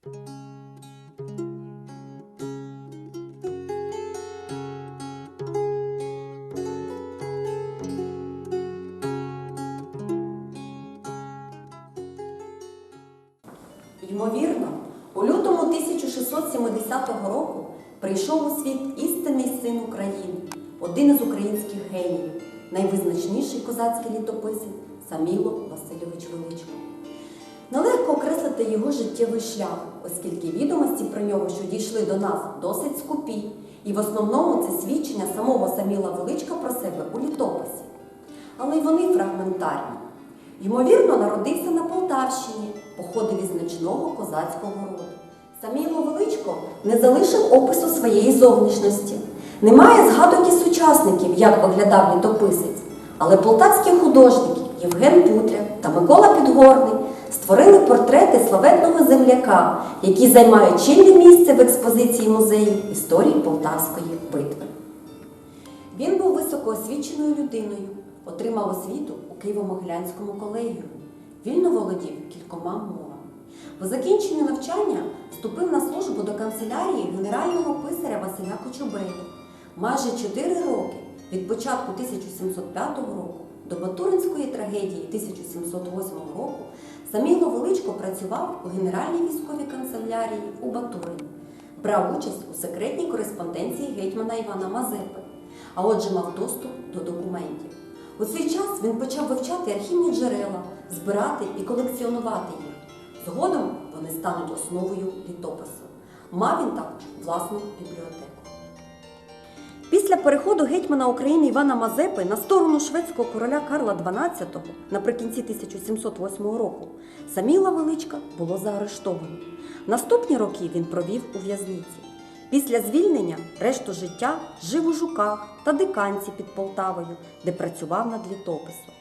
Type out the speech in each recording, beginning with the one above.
Ймовірно, у лютому 1670 року прийшов у світ істинний син України, один із українських геніїв, найвизначніший козацький літописець Саміло Васильович Величко. Нелегко окреслити його життєвий шлях, оскільки відомості про нього, що дійшли до нас, досить скупі, і в основному це свідчення самого Саміла Величка про себе у літописі. Але й вони фрагментарні. Ймовірно, народився на Полтавщині, походив із значного козацького роду. Саміло Величко не залишив опису своєї зовнішності. Немає згадок і сучасників, як виглядав літописець, але полтавські художники Євген Путря та Микола створили портрети славетного земляка, які займають чинне місце в експозиції музею історії Полтавської битви. Він був високоосвіченою людиною, отримав освіту у Києво-Могилянському колегіумі, вільно володів кількома мовами. По закінченню навчання вступив на службу до канцелярії генерального писаря Василя Кочубея. Майже чотири роки від початку 1705 року до Батуринської трагедії 1708 року Саміло Величко працював у Генеральній військовій канцелярії у Батурині, брав участь у секретній кореспонденції гетьмана Івана Мазепи, а отже мав доступ до документів. У цей час він почав вивчати архівні джерела, збирати і колекціонувати їх. Згодом вони стануть основою літопису. Мав він також власну бібліотеку. Після переходу гетьмана України Івана Мазепи на сторону шведського короля Карла XII наприкінці 1708 року Саміла Величка було заарештовано. Наступні роки він провів у в'язниці. Після звільнення решту життя жив у Жуках та Диканці під Полтавою, де працював над літописом.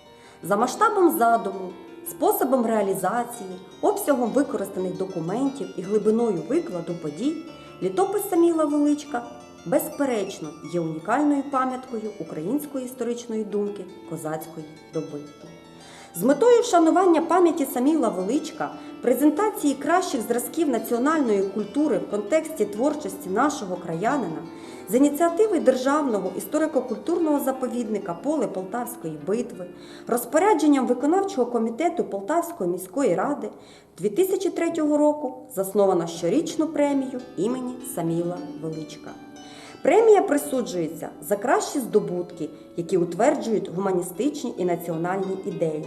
За масштабом задуму, способом реалізації, обсягом використаних документів і глибиною викладу подій, літопис Саміла Величка безперечно є унікальною пам'яткою української історичної думки козацької доби. З метою вшанування пам'яті Саміла Величка, презентації кращих зразків національної культури в контексті творчості нашого краянина, з ініціативи Державного історико-культурного заповідника Поле Полтавської битви, розпорядженням виконавчого комітету Полтавської міської ради 2003 року засновано щорічну премію імені Саміла Величка. Премія присуджується за кращі здобутки, які утверджують гуманістичні і національні ідеї,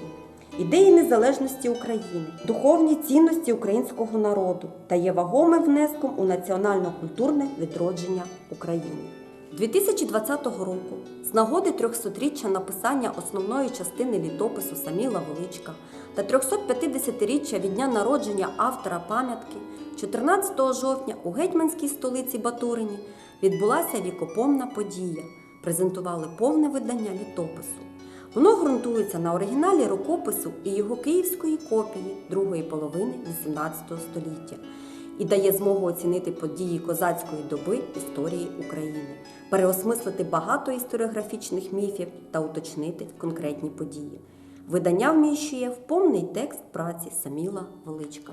ідеї незалежності України, духовні цінності українського народу та є вагомим внеском у національно-культурне відродження України. 2020 року, з нагоди 300-річчя написання основної частини літопису Саміла Величка та 350-річчя від дня народження автора пам'ятки, 14 жовтня у гетьманській столиці Батурині відбулася вікопомна подія. Презентували повне видання літопису. Воно ґрунтується на оригіналі рукопису і його київської копії другої половини XVIII століття і дає змогу оцінити події козацької доби історії України, переосмислити багато історіографічних міфів та уточнити конкретні події. Видання вміщує в повний текст праці Саміла Величка.